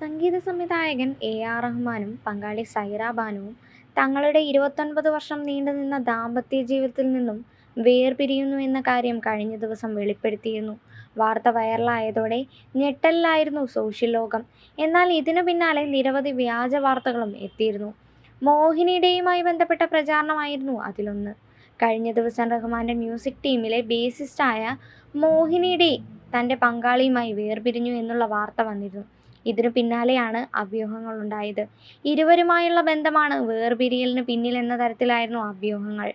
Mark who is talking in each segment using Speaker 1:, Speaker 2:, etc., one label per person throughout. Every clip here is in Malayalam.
Speaker 1: സംഗീത സംവിധായകൻ എ ആർ റഹ്മാനും പങ്കാളി സൈറ ബാനുവും തങ്ങളുടെ ഇരുപത്തൊൻപത് വർഷം നീണ്ടുനിന്ന ദാമ്പത്യ ജീവിതത്തിൽ നിന്നും വേർപിരിയുന്നു എന്ന കാര്യം കഴിഞ്ഞ ദിവസം വെളിപ്പെടുത്തിയിരുന്നു. വാർത്ത വൈറലായതോടെ ഞെട്ടലിലായിരുന്നു സോഷ്യൽ ലോകം. എന്നാൽ ഇതിനു പിന്നാലെ നിരവധി വ്യാജ വാർത്തകളും എത്തിയിരുന്നു. മോഹിനിയുടെയുമായി ബന്ധപ്പെട്ട പ്രചാരണമായിരുന്നു അതിലൊന്ന്. കഴിഞ്ഞ ദിവസം റഹ്മാന്റെ മ്യൂസിക് ടീമിലെ ബേസിസ്റ്റായ മോഹിനിയുടെ തന്റെ പങ്കാളിയുമായി വേർപിരിഞ്ഞു എന്നുള്ള വാർത്ത വന്നിരുന്നു. ഇതിനു പിന്നാലെയാണ് അഭ്യൂഹങ്ങളുണ്ടായത്. ഇരുവരുമായുള്ള ബന്ധമാണ് വേർപിരിയലിന് പിന്നിലെന്ന തരത്തിലായിരുന്നു അഭ്യൂഹങ്ങൾ.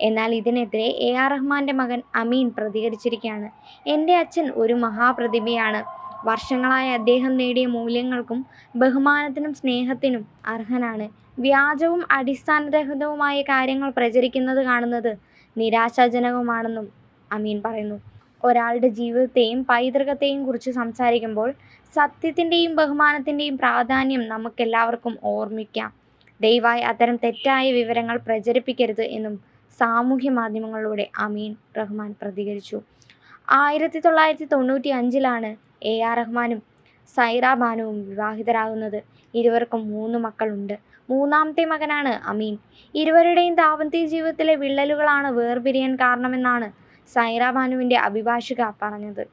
Speaker 1: എന്നാൽ ഇതിനെതിരെ എ ആർ റഹ്മാന്റെ മകൻ അമീൻ പ്രതികരിച്ചിരിക്കുകയാണ്. എന്റെ അച്ഛൻ ഒരു മഹാപ്രതിഭയാണ്. വർഷങ്ങളായി അദ്ദേഹം നേടിയ മൂല്യങ്ങൾക്കും ബഹുമാനത്തിനും സ്നേഹത്തിനും അർഹനാണ്. വ്യാജവും അടിസ്ഥാനരഹിതവുമായ കാര്യങ്ങൾ പ്രചരിക്കുന്നത് കാണുന്നത് നിരാശാജനകമാണെന്നും അമീൻ പറയുന്നു. ഒരാളുടെ ജീവിതത്തെയും പൈതൃകത്തെയും കുറിച്ച് സംസാരിക്കുമ്പോൾ സത്യത്തിന്റെയും ബഹുമാനത്തിന്റെയും പ്രാധാന്യം നമുക്കെല്ലാവർക്കും ഓർമ്മിക്കാം. ദയവായി അത്തരം തെറ്റായ വിവരങ്ങൾ പ്രചരിപ്പിക്കരുത് എന്നും സാമൂഹ്യ മാധ്യമങ്ങളിലൂടെ അമീൻ റഹ്മാൻ പ്രതികരിച്ചു. ആയിരത്തി തൊള്ളായിരത്തി തൊണ്ണൂറ്റി അഞ്ചിലാണ് എ ആർ റഹ്മാനും സൈറ ബാനുവും വിവാഹിതരാകുന്നത്. ഇരുവർക്കും മൂന്ന് മക്കളുണ്ട്. മൂന്നാമത്തെ മകനാണ് അമീൻ. ഇരുവരുടെയും ദാമ്പത്യ ജീവിതത്തിലെ വിള്ളലുകളാണ് വേർപിരിയാൻ കാരണമെന്നാണ് സൈറ ബാനുവിന്റെ അഭിഭാഷക പറഞ്ഞത്.